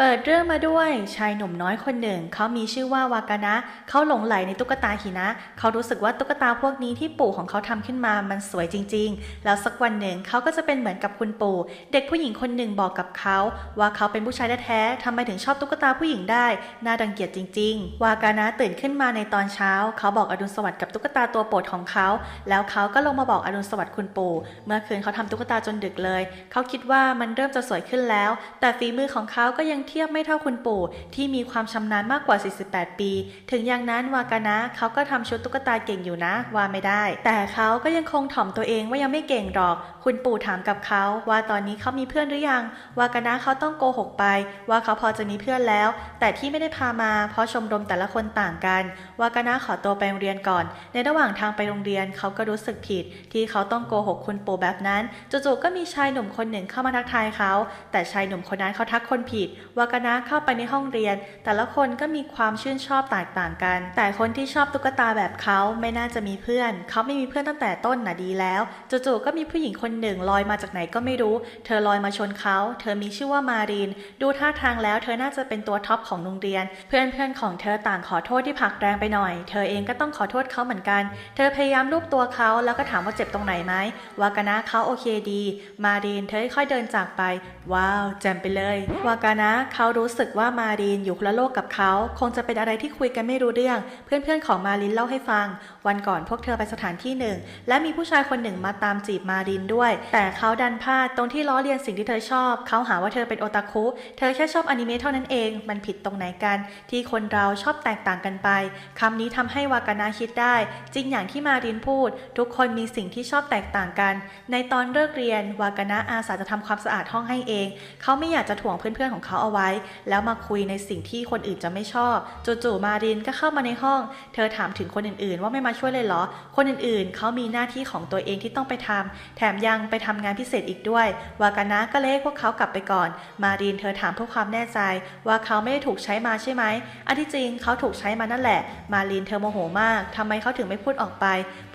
เปิดเรื่องมาด้วยชายหนุ่มน้อยคนหนึ่ง เขามีชื่อว่าวากานะ เขาหลงไหลในตุ๊กตาหินะ เขารู้สึกว่าตุ๊กตาพวกนี้ที่ปู่ของเขาทำขึ้นมามันสวยจริง ๆ แล้วสักวันหนึ่งเขาก็จะเป็นเหมือนกับคุณปู่ เด็กผู้หญิงคนหนึ่งบอกกับเขา ว่าเขาเป็นผู้ชายแท้ๆทำไมถึงชอบตุ๊กตาผู้หญิงได้น่าดังเกียจจริง ๆ วากานะตื่นขึ้นมาในตอนเช้า เขาบอกอดุลสวัสดิ์กับตุ๊กตาตัวโปรดของเขา แล้วเขาก็ลงมาบอกอดุลสวัสดิ์คุณปู่ เมื่อคืนเขาทำตุ๊กตาจนดึกเลย เขาคิดว่ามันเริ่มจะสวยขึ้นแล้ว แต่ฝีมือของเขาก็ยังเทียบไม่เท่าคุณปู่ที่มีความชำนาญมากกว่า 48 ปี ถึงอย่างนั้นวากานะเขาก็ทำชุดตุ๊กตาเก่งอยู่นะว่าไม่ได้ แต่เขาก็ยังคงถ่อมตัวเองว่ายังไม่เก่งหรอก คุณปู่ถามกับเขาว่าตอนนี้เขามีเพื่อนหรือยังวากานะเขาต้องโกหกไป ว่าเขาพอจะมีเพื่อนแล้ว แต่ที่ไม่ได้พามา เพราะชมรมแต่ละคนต่างกันวากานะขอตัวไปโรงเรียนก่อน ในระหว่างทางไปโรงเรียนเขาก็รู้สึกผิด ที่เขาต้องโกหกคุณปู่แบบนั้นจู่ๆก็มีชายหนุ่มคนหนึ่งเข้ามาทักทายเขาแต่ชายหนุ่มคนนั้นเขาทักคนผิดวากนะเข้าไปในห้องเรียน แต่ละคนก็มีความชื่นชอบแตกต่างกัน แต่คนที่ชอบตุ๊กตาแบบเขาไม่น่าจะมีเพื่อน เขาไม่มีเพื่อนตั้งแต่ต้นน่ะดีแล้ว จู่ๆก็มีผู้หญิงคนหนึ่งลอยมาจากไหนก็ไม่รู้ เธอลอยมาชนเขา เธอมีชื่อว่ามารีนดูท่าทางแล้วเธอน่าจะเป็นตัวท็อปของโรงเรียน เพื่อนๆของเธอต่างขอโทษที่ผลักแรงไปหน่อย เธอเองก็ต้องขอโทษเขาเหมือนกัน เธอพยายามลูบตัวเขาแล้วก็ถามว่าเจ็บตรงไหนไหมวากานะเขาโอเคดี มารีนเธอค่อยๆเดินจากไป ว้าวแจ่มไปเลยวากานะเขารู้สึกว่ามารีนอยู่คนละโลกกับเขา คงจะเป็นอะไรที่คุยกันไม่รู้เรื่อง เพื่อนๆของมารินเล่าให้ฟัง วันก่อนพวกเธอไปสถานที่หนึ่ง และมีผู้ชายคนหนึ่งมาตามจีบมารินด้วย แต่เขาดันพลาดตรงที่ล้อเลียนสิ่งที่เธอชอบ เขาหาว่าเธอเป็นโอตาคุ เธอแค่ชอบอนิเมะเท่านั้นเอง มันผิดตรงไหนกัน ที่คนเราชอบแตกต่างกันไปคำนี้ทำให้วากานะคิดได้ จริงอย่างที่มารินพูด ทุกคนมีสิ่งที่ชอบแตกต่างกัน ในตอนเลิกเรียนวากานะอาสาจะทำความสะอาดห้องให้เอง เขาไม่อยากจะถ่วงเพื่อนๆของเขาเอาไว้แล้วมาคุยในสิ่งที่คนอื่นจะไม่ชอบ จู่ๆมารินก็เข้ามาในห้อง เธอถามถึงคนอื่นๆ ว่าไม่มาช่วยเลยเหรอ คนอื่นๆ เขามีหน้าที่ของตัวเองที่ต้องไปทำแถมยังไปทำงานพิเศษอีกด้วย วากานะก็เลยพวกเขากลับไปก่อน มารินเธอถามเพื่อความแน่ใจ ว่าเขาไม่ได้ถูกใช้มาใช่ไหม อันที่จริงเขาถูกใช้มานั่นแหละ มารินเธอโมโหมากทำไมเขาถึงไม่พูดออกไป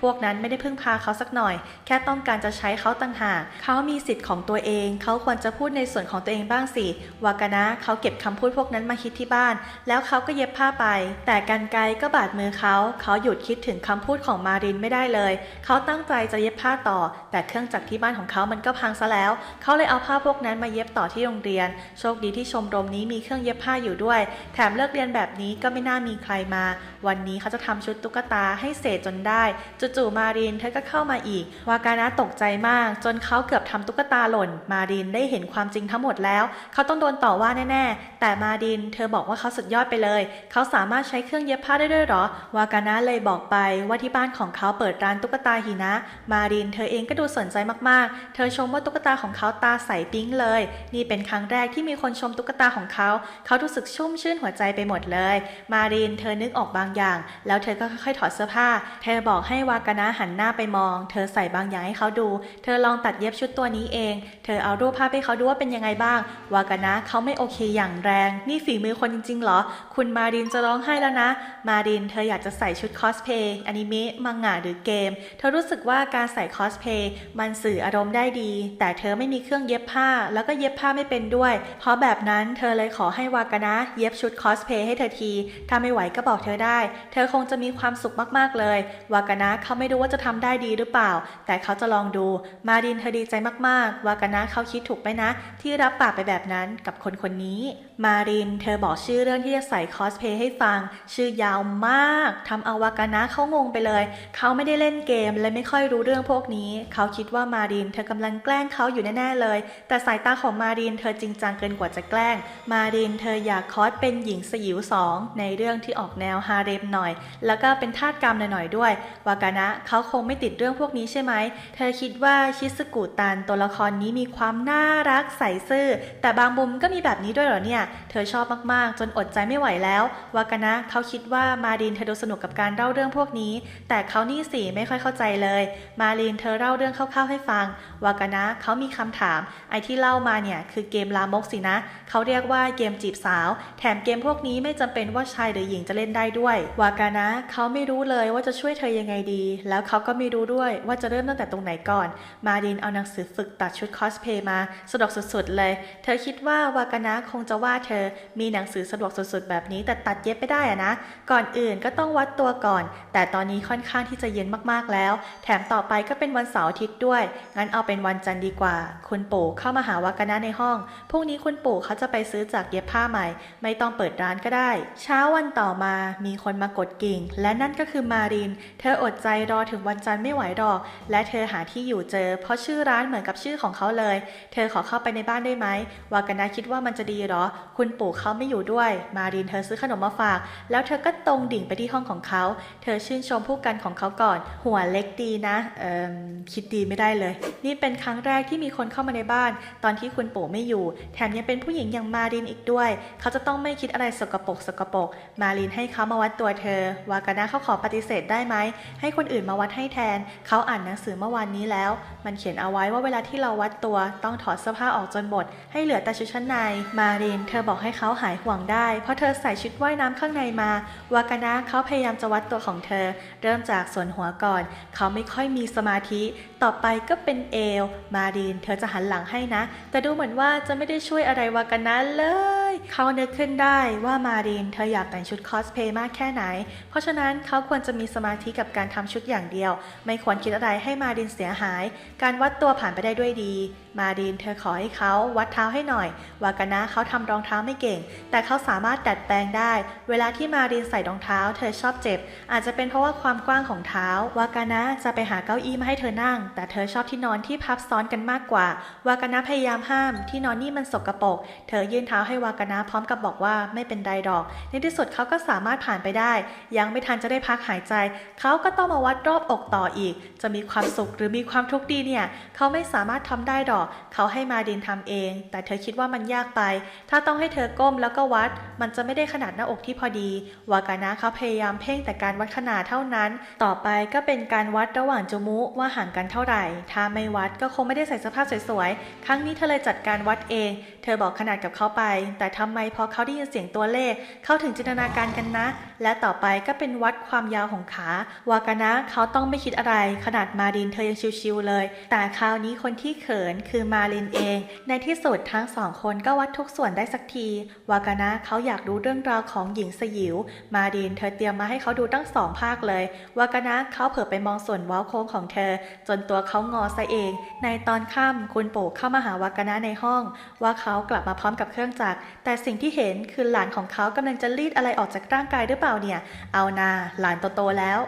พวกนั้นไม่ได้พึ่งพาเขาสักหน่อย แค่ต้องการจะใช้เขาต่างหาก เขามีสิทธิ์ของตัวเอง เขาควรจะพูดในส่วนของตัวเองบ้างสิ วากานะเขาเก็บคำพูดพวกนั้นมาคิดที่บ้าน แล้วเขาก็เย็บผ้าไป แต่กันไกก็บาดมือเขา เขาหยุดคิดถึงคำพูดของมารินไม่ได้เลย เขาตั้งใจจะเย็บผ้าต่อ แต่เครื่องจักรที่บ้านของเขามันก็พังซะแล้ว เขาเลยเอาผ้าพวกนั้นมาเย็บต่อที่โรงเรียน โชคดีที่ชมรมนี้มีเครื่องเย็บผ้าอยู่ด้วย แถมเลิกเรียนแบบนี้ก็ไม่น่ามีใครมา วันนี้เขาจะทำชุดตุ๊กตาให้เสร็จจนได้จู่ๆมารินเธอก็เข้ามาอีก วากานะตกใจมาก จนเขาเกือบทำตุ๊กตาหล่น มารินได้เห็นความจริงทั้งหมดแล้ว เขาต้องโดนต่อว่าแน่ๆ แต่มารินเธอบอกว่าเขาสุดยอดไปเลย เขาสามารถใช้เครื่องเย็บผ้าได้ด้วยหรอ วากานะเลยบอกไปว่าที่บ้านของเขาเปิดร้านตุ๊กตาหินะ มารินเธอเองก็ดูสนใจมากๆ เธอชมว่าตุ๊กตาของเขาตาใสปิ๊งเลย นี่เป็นครั้งแรกที่มีคนชมตุ๊กตาของเขา เขารู้สึกชุ่มชื่นหัวใจไปหมดเลย มารินเธอนึกออกบางอย่าง แล้วเธอก็ค่อยๆถอดเสื้อผ้า เธอบอกให้วากานะหันหน้าไปมอง เธอใส่บางอย่างให้เขาดู เธอลองตัดเย็บชุดตัวนี้เอง เธอเอารูปภาพให้เขาดูว่าเป็นยังไงบ้าง วากานะเขาไม่อเคอย่างแรง นี่ฝีมือคนจริง ๆ เหรอ คุณมารินจะร้องไห้แล้วนะ มารินเธออยากจะใส่ชุดคอสเพย์อนิเมะมังงะหรือเกม เธอรู้สึกว่าการใส่คอสเพย์มันสื่ออารมณ์ได้ดี แต่เธอไม่มีเครื่องเย็บผ้า แล้วก็เย็บผ้าไม่เป็นด้วย เพราะแบบนั้นเธอเลยขอให้วากานะ เย็บชุดคอสเพย์ให้เธอที ถ้าไม่ไหวก็บอกเธอได้ เธอคงจะมีความสุขมากๆเลยวากานะเขาไม่รู้ว่าจะทำได้ดีหรือเปล่า แต่เขาจะลองดู มารินเธอดีใจมากๆ วากานะเขาคิดถูกไหมนะ ที่รับปากไปแบบนั้นกับคนคนนี้ มาริน เธอบอกชื่อเรื่องที่จะใส่คอสเพย์ให้ฟัง ชื่อยาวมากทำเอาวากานะเขางงไปเลย เขาไม่ได้เล่นเกมและไม่ค่อยรู้เรื่องพวกนี้ เขาคิดว่ามาริน เธอกำลังแกล้งเขาอยู่แน่ๆเลย แต่สายตาของมาริน เธอจริงจังเกินกว่าจะแกล้ง มาริน เธออยากคอสเป็นหญิงสยิวสองในเรื่องที่ออกแนวฮาเร็มหน่อย แล้วก็เป็นทาสกรรมหน่อยๆด้วยวากานะเขาคงไม่ติดเรื่องพวกนี้ใช่ไหมเธอคิดว่าชิสกุตันตัวละครนี้มีความน่ารักใส่ซื่อแต่บางมุมก็มีแบบนี้ด้วยเหรอเนี่ย เธอชอบมากๆ จนอดใจไม่ไหวแล้ววากานะเขาคิดว่ามารินเธอดูสนุกกับการเล่าเรื่องพวกนี้ แต่เขานี่สิไม่ค่อยเข้าใจเลย มารินเธอเล่าเรื่องคร่าวๆให้ฟังวากานะเขามีคำถาม ไอ้ที่เล่ามาเนี่ยคือเกมลามกสินะเขาเรียกว่าเกมจีบสาว แถมเกมพวกนี้ไม่จำเป็นว่าชายหรือหญิงจะเล่นได้ด้วยวากานะเขาไม่รู้เลยว่าจะช่วยเธอยังไงดี แล้วเขาก็ไม่รู้ด้วยว่าจะเริ่มตั้งแต่ตรงไหนก่อน มารินเอาหนังสือฝึกตัดชุดคอสเพย์มาสะดวกสุดๆเลย เธอคิดว่าวากานะคงจะวาดาเธอมีหนังสือสะดวกสุดๆแบบนี้แต่ตัดเย็บไม่ได้อะนะ ก่อนอื่นก็ต้องวัดตัวก่อน แต่ตอนนี้ค่อนข้างที่จะเย็นมากๆแล้ว แถมต่อไปก็เป็นวันเสาร์อาทิตย์ด้วย งั้นเอาเป็นวันจันทร์ดีกว่า คุณปู่เข้ามาหาวากานะในห้อง พรุ่งนี้คุณปู่เขาจะไปซื้อจากเย็บผ้าใหม่ ไม่ต้องเปิดร้านก็ได้ เช้าวันต่อมามีคนมากดกิ่ง และนั่นก็คือมาริน เธออดใจรอถึงวันจันทร์ไม่ไหวหรอก และเธอหาที่อยู่เจอ เพราะชื่อร้านเหมือนกับชื่อของเขาเลย เธอขอเข้าไปในบ้านได้ไหมวากานะคิดว่ามันจะดีหรอ คุณปู่เขาไม่อยู่ด้วย มารินเธอซื้อขนมมาฝาก แล้วเธอก็ตรงดิ่งไปที่ห้องของเขา เธอชื่นชมผู้กันของเขาก่อน หัวเล็กดีนะ เอ่มคิดดีไม่ได้เลย นี่เป็นครั้งแรกที่มีคนเข้ามาในบ้าน ตอนที่คุณปู่ไม่อยู่ แถมยังเป็นผู้หญิงอย่างมารินอีกด้วย เขาจะต้องไม่คิดอะไรสกปรกสกปรก มารินให้เขามาวัดตัวเธอ วากานะเขาขอปฏิเสธได้ไหม ให้คนอื่นมาวัดให้แทน เขาอ่านหนังสือเมื่อวานนี้แล้ว มันเขียนเอาไว้ว่าเวลาที่เราวัดตัวต้องถอดเสื้อผ้าออกจนหมด ให้เหลือแต่ชุดชั้นในมารินเธอบอกให้เขาหายห่วงได้ เพราะเธอใส่ชุดว่ายน้ำข้างในมาวากานะเขาพยายามจะวัดตัวของเธอ เริ่มจากส่วนหัวก่อน เขาไม่ค่อยมีสมาธิ ต่อไปก็เป็นเอว มารินเธอจะหันหลังให้นะ แต่ดูเหมือนว่าจะไม่ได้ช่วยอะไรวากานะเลย เขานึกขึ้นได้ว่ามารินเธออยากแต่งชุดคอสเพย์มากแค่ไหน เพราะฉะนั้นเขาควรจะมีสมาธิกับการทำชุดอย่างเดียว ไม่ควรคิดอะไรให้มารินเสียหาย การวัดตัวผ่านไปได้ด้วยดี มารินเธอขอให้เขาวัดเท้าให้หน่อยวากานะเขาทำรองเท้าไม่เก่ง แต่เขาสามารถดัดแปลงได้ เวลาที่มารินใส่รองเท้า เธอชอบเจ็บ อาจจะเป็นเพราะว่าความกว้างของเท้าวากานะจะไปหาเก้าอี้มาให้เธอนั่ง แต่เธอชอบที่นอนที่พับซ้อนกันมากกว่าวากานะพยายามห้าม ที่นอนนี่มันสกปรกเธอยื่นเท้าให้วากานะพร้อมกับบอกว่าไม่เป็นไรดอก ในที่สุดเขาก็สามารถผ่านไปได้ ยังไม่ทันจะได้พักหายใจ เขาก็ต้องมาวัดรอบอกต่ออีก จะมีความสุขหรือมีความทุกข์ดีเนี่ย เขาไม่สามารถทำได้ดอก เขาให้มาดินทำเอง แต่เธอคิดว่ามันยากไป ถ้าต้องให้เธอก้มแล้วก็วัด มันจะไม่ได้ขนาดหน้าอกที่พอดี วากานะเขาพยายามเพ่งแต่การวัดขนาดเท่านั้น ต่อไปก็เป็นการวัดระหว่างจมูกว่าห่างกันเท่าไหร่ ถ้าไม่วัดก็คงไม่ได้ใส่เสื้อผ้าสวยๆ ครั้งนี้เธอเลยจัดการวัดเอง เธอบอกขนาดกับเขาไป แต่ทำไมพอเขาได้ยินเสียงตัวเลข เขาถึงจินตนาการกันนะ และต่อไปก็เป็นวัดความยาวของขาวากานะเขาต้องไม่คิดอะไร ขนาดมารินเธอยังชิวๆเลย แต่คราวนี้คนที่เขินคือมารินเอง ในที่สุดทั้งสองคนก็วัดทุกส่วนได้สักที วากานะเขาอยากรู้เรื่องราวของหญิงสยิว มารินเธอเตรียมมาให้เขาดูตั้งสองภาคเลย วากานะเขาเผลอไปมองส่วนว้าโค้งของเธอ จนตัวเขางอซะเอง ในตอนค่ำคุณปู่เข้ามาหาวากานะในห้อง ว่าเขากลับมาพร้อมกับเครื่องจักรแต่สิ่งที่เห็นคือหลานของเขากำลังจะรีดอะไรออกจากร่างกายหรือเปล่าาเนี่ยเอานาหลานโตๆแล้ว